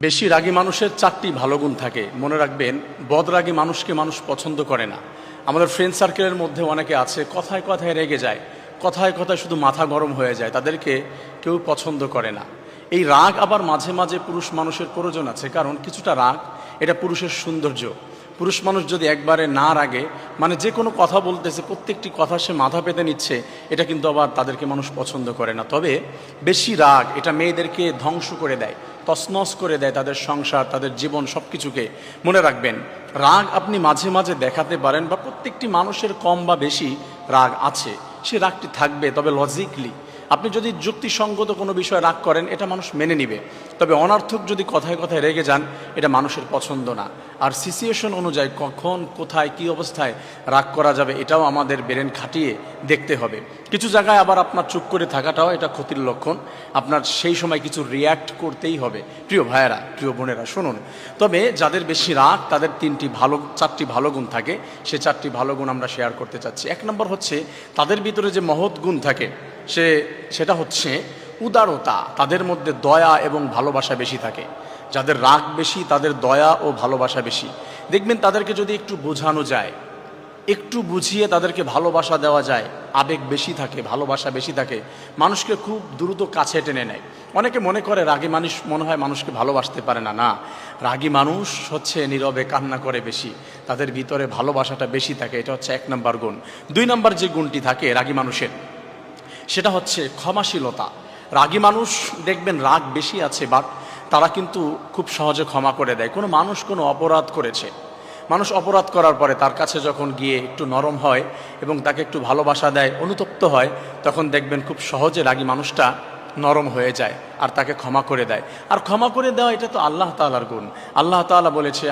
বেশি রাগী মানুষের চারটি ভালো গুণ থাকে। মনে রাখবেন বদরাগী মানুষকে মানুষ পছন্দ করে না। আমাদের ফ্রেন্ড সার্কেলের মধ্যে অনেকে আছে, কথায় কথায় রেগে যায়, কথায় কথায় শুধু মাথা গরম হয়ে যায়, তাদেরকে কেউ পছন্দ করে না। এই রাগ আবার মাঝে মাঝে পুরুষ মানুষের প্রয়োজন আছে, কারণ কিছুটা রাগ, এটা পুরুষের সৌন্দর্য। পুরুষ মানুষ যদি একবারে না রাগে মানে যে কোনো কথা বলতেছে, প্রত্যেকটি কথা সে মাথা পেতে নিচ্ছে, এটা কিন্তু আবার তাদেরকে মানুষ পছন্দ করে না। তবে বেশি রাগ, এটা মেয়েদেরকে ধ্বংস করে দেয়। তছনছ করে দেয় তাদের সংসার, তাদের জীবন সব কিছুকে মনে রাখবেন, রাগ আপনি মাঝে মাঝে দেখাতে পারেন বা প্রত্যেকটি মানুষের কম বা বেশি রাগ আছে। সে রাগটি থাকবে, তবে লজিকলি আপনি যদি যুক্তিসঙ্গত কোনো বিষয়ে রাগ করেন, এটা মানুষ মেনে নিবে। তবে অনার্থক যদি কথায় কথায় রেগে যান, এটা মানুষের পছন্দ না। আর সিচুয়েশন অনুযায়ী কখন, কোথায়, কি অবস্থায় রাগ করা যাবে, এটাও আমাদের ব্রেন খাটিয়ে দেখতে হবে। কিছু জায়গায় আবার আপনার চুপ করে থাকাটাও এটা ক্ষতির লক্ষণ। আপনার সেই সময় কিছু রিয়্যাক্ট করতেই হবে। প্রিয় ভাইয়েরা, প্রিয় বোনেরা, শুনুন। তবে যাদের বেশি রাগ, তাদের তিনটি ভালো, চারটি ভালো গুণ থাকে। সে চারটি ভালো গুণ আমরা শেয়ার করতে চাচ্ছি। এক নম্বর হচ্ছে, তাদের ভিতরে যে মহৎ গুণ থাকে সে, সেটা হচ্ছে উদারতা। তাদের মধ্যে দয়া এবং ভালোবাসা বেশি থাকে। যাদের রাগ বেশি, তাদের দয়া ও ভালোবাসা বেশি। দেখবেন তাদেরকে যদি একটু বোঝানো যায়, একটু বুঝিয়ে তাদেরকে ভালোবাসা দেওয়া যায়, আবেগ বেশি থাকে, ভালোবাসা বেশি থাকে, মানুষকে খুব দ্রুত কাছে টেনে নেয়। অনেকে মনে করে রাগী মানুষ মনে হয় মানুষকে ভালোবাসতে পারে না। না, রাগী মানুষ হচ্ছে নীরবে কান্না করে বেশি। তাদের ভিতরে ভালোবাসাটা বেশি থাকে। এটা হচ্ছে এক নম্বর গুণ। দুই নম্বর যে গুণটি থাকে রাগী মানুষের সেটা হচ্ছে ক্ষমাশীলতা। রাগী মানুষ দেখবেন রাগ বেশি আছে বাট তারা কিন্তু খুব সহজে ক্ষমা করে দেয়। কোনো মানুষ কোনো অপরাধ করেছে। মানুষ অপরাধ করার পরে তার কাছে যখন গিয়ে একটু নরম হয় এবং তাকে একটু ভালোবাসা দেয়, অনুতপ্ত হয়, তখন দেখবেন খুব সহজে রাগী মানুষটা নরম হয়ে যায় আর তাকে ক্ষমা করে দেয়। আর ক্ষমা করে দেওয়া এটা তো আল্লাহ তালার গুণ। আল্লাহ তালা বলেছে,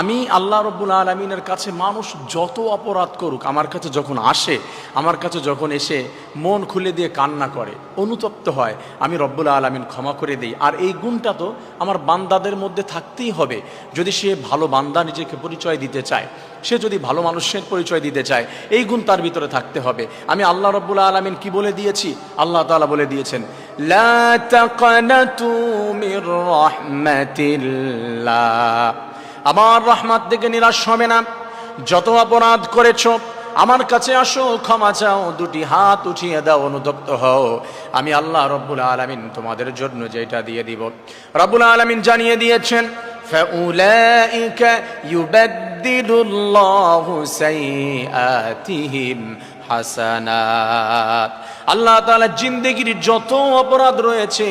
আমি আল্লাহ রব্বুল আলমিনের কাছে মানুষ যত অপরাধ করুক, আমার কাছে যখন আসে, আমার কাছে যখন এসে মন খুলে দিয়ে কান্না করে, অনুতপ্ত হয়, আমি রব্বুল আলমিন ক্ষমা করে দিই। আর এই গুণটা তো আমার বান্দাদের মধ্যে থাকতেই হবে। যদি সে ভালো বান্দা নিজেকে পরিচয় দিতে চায়, সে যদি ভালো মানুষের পরিচয় দিতে চায়, এই গুণ তার ভিতরে থাকতে হবে। আমি আল্লাহ রব্বুল আলমিন কি বলে দিয়েছি? আল্লাহ তালা বলে দিয়েছেন লা তাকানাতু মির রাহমাতিল্লাহ আমার রহমত থেকে নিরাশ হবে না যত অপরাধ করেছ আমার কাছে আসো ক্ষমা চাও দুটি হাত উঠিয়ে দাও অনুতপ্ত হও আমি আল্লাহ রব্বুল আলমিন তোমাদের জন্য যেটা দিয়ে দিব রব্বুল আলমিন জানিয়ে দিয়েছেন فأولئك يبدل الله سيئاتهم হাসানাত আল্লাহ তাআলা জিন্দেগির যত অপরাধ রয়েছে,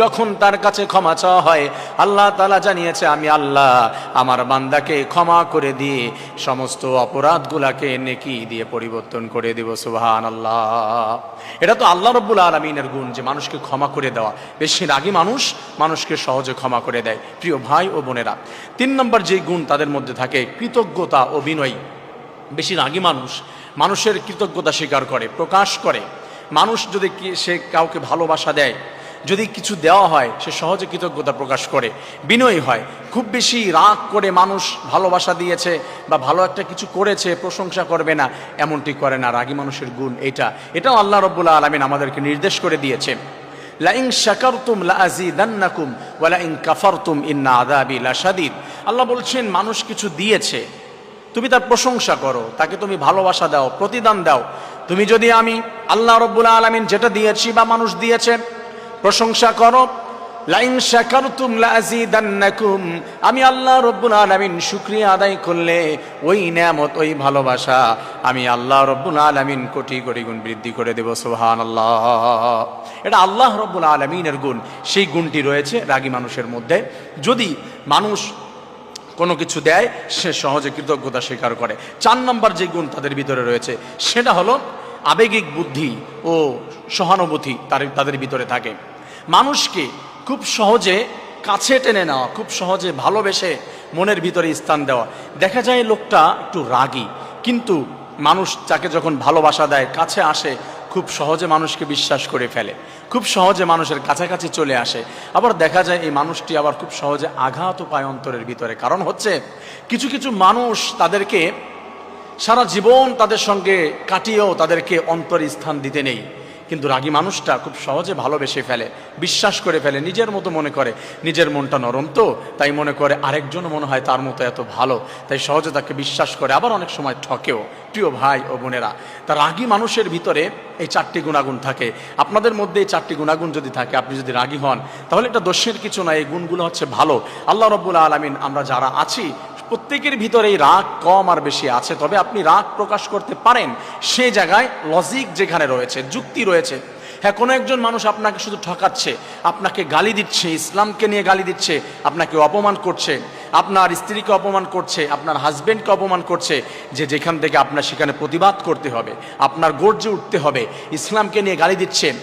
যখন তার কাছে ক্ষমা চাওয়া হয়, আল্লাহ তাআলা জানিয়েছে, আমি আল্লাহ, আমার বান্দাকে ক্ষমা করে দিয়ে সমস্ত অপরাধগুলাকে নেকি দিয়ে পরিবর্তন করে দেব সুবহান আল্লাহ এটা তো আল্লাহ রব্বুল আলমিনের গুণ যে মানুষকে ক্ষমা করে দেওয়া। বেশি রাগী মানুষ মানুষকে সহজে ক্ষমা করে দেয়। প্রিয় ভাই ও বোনেরা, তিন নম্বর যে গুণ তাদের মধ্যে থাকে, কৃতজ্ঞতা ও বিনয়ী বেশি রাগী মানুষ মানুষের কৃতজ্ঞতা স্বীকার করে, প্রকাশ করে। মানুষ যদি সে কাউকে ভালোবাসা দেয়, যদি কিছু দেওয়া হয়, সে সহজে কৃতজ্ঞতা প্রকাশ করে, বিনয়ী হয়। খুব বেশি রাগ করে মানুষ ভালোবাসা দিয়েছে বা ভালো একটা কিছু করেছে, প্রশংসা করবে না, এমনটি করে না। রাগী মানুষের গুণ এটা। এটাও আল্লাহ রব্বুল্লাহ আলমিন আমাদেরকে নির্দেশ করে দিয়েছে। লাইং শাকারতুম লাজিদান্নাকুম ওয়ালা ইন কাফারতুম ইন্না আযাবি লাশাদীদ। আল্লাহ বলছেন, মানুষ কিছু দিয়েছে, তুমি তার প্রশংসা করো, তাকে তুমি ভালোবাসা দাও, প্রতিদান দাও। তুমি যদি আমি আল্লাহ রব্বুল আলমিন যেটা দিয়েছি বা মানুষ দিয়েছে, প্রশংসা করো, লাইন আমি আল্লাহ রব্বুল আলামিন শুকরিয়া আদায় করলে ওই নিয়ামত, ওই ভালোবাসা আমি আল্লাহ রব্বুল আলামিন কোটি কোটি গুণ বৃদ্ধি করে দেব, সুবহানাল্লাহ। এটা আল্লাহ রব্বুল আলামিনের গুণ। সেই গুণটি রয়েছে রাগী মানুষের মধ্যে। যদি মানুষ কোনো কিছু দেয়, সে সহজে কৃতজ্ঞতা স্বীকার করে। চার নম্বর যে গুণ তাদের ভিতরে রয়েছে, সেটা হলো আবেগিক বুদ্ধি ও সহানুভূতি তার, তাদের ভিতরে থাকে। মানুষকে খুব সহজে কাছে টেনে নেওয়া, খুব সহজে ভালোবেসে মনের ভিতরে স্থান দেওয়া। দেখা যায় লোকটা একটু রাগী, কিন্তু মানুষ যাকে যখন ভালোবাসা দেয়, কাছে আসে, খুব সহজে মানুষকে বিশ্বাস করে ফেলে। খুব সহজে মানুষের কাছাকাছি চলে আসে। আবার দেখা যায় এই মানুষটি আবার খুব সহজে আঘাত পায় অন্তরের ভিতরে। কারণ হচ্ছে, কিছু কিছু মানুষ তাদেরকে সারা জীবন তাদের সঙ্গে কাটিয়েও তাদেরকে অন্তর স্থান দিতে নেই। কিন্তু রাগী মানুষটা খুব সহজে ভালোবেসে ফেলে, বিশ্বাস করে ফেলে, নিজের মতো মনে করে, নিজের মনটা নরম তো, তাই মনে করে আরেকজন মনে হয় তার মতো এত ভালো, তাই সহজে তাকে বিশ্বাস করে, আবার অনেক সময় ঠকেও। প্রিয় ভাই ও বোনেরা, তা রাগী মানুষের ভিতরে এই চারটি গুণাগুণ থাকে। আপনাদের মধ্যে এই চারটি গুণাগুণ যদি থাকে, আপনি যদি রাগী হন, তাহলে এটা দোষের কিছু না, এই গুণগুলো হচ্ছে ভালো। আল্লাহ রব্বুল আলমিন, আমরা যারা আছি, প্রত্যেকের ভিতরে এই রাগ কম আর বেশি আছে, তবে আপনি রাগ প্রকাশ করতে পারেন সে জায়গায় লজিক যেখানে রয়েছে, যুক্তি রয়েছে। হ্যাঁ কোনো একজন মানুষ আপনাকে শুধু ঠকাচ্ছে, আপনাকে গালি দিচ্ছে, ইসলামকে নিয়ে গালি দিচ্ছে, আপনাকে অপমান করছে, আপনার স্ত্রীকে অপমান করছে, আপনার হাজবেন্ডকে অপমান করছে, যে যেখান থেকে আপনার সেখানে প্রতিবাদ করতে হবে, আপনার গর্জে উঠতে হবে, ইসলামকে নিয়ে গালি দিচ্ছে।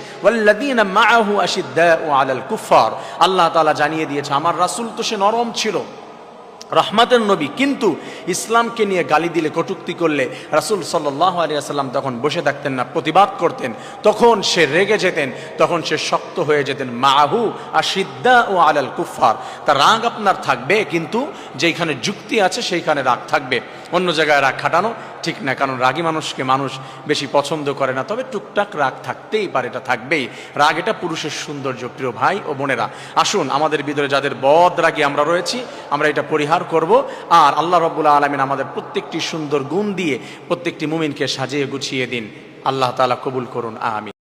আল্লাহ তাআলা জানিয়ে দিয়েছে, আমার রাসূল তো সে নরম ছিল। রহমাতের নবী। কিন্তু ইসলামকে নিয়ে গালি দিলে, কটুক্তি করলে রাসুল সাল্লাহ আলিয়াল্লাম তখন বসে থাকতেন না, প্রতিবাদ করতেন। তখন সে রেগে যেতেন, তখন সে শক্ত হয়ে যেতেন। মাহু আর সিদ্দা ও আলাল কুফার তার রাগ আপনার থাকবে, কিন্তু যেখানে যুক্তি আছে সেইখানে রাগ থাকবে। অন্য জায়গায় রাগ খাটানো ঠিক না, কারণ রাগী মানুষকে মানুষ বেশি পছন্দ করে না। তবে টুকটাক রাগ থাকতেই পারে, এটা থাকবেই। রাগ এটা পুরুষের সৌন্দর্য, প্রিয় ভাই ও বোনেরা। আসুন, আমাদের ভিতরে যাদের বদ রাগী আমরা রয়েছি, আমরা এটা পরিহার করব। আর আল্লাহ রব্বুল্লা আলমিন আমাদের প্রত্যেকটি সুন্দর গুণ দিয়ে প্রত্যেকটি মুমিনকে সাজিয়ে গুছিয়ে দিন। আল্লাহ তালা কবুল করুন আমি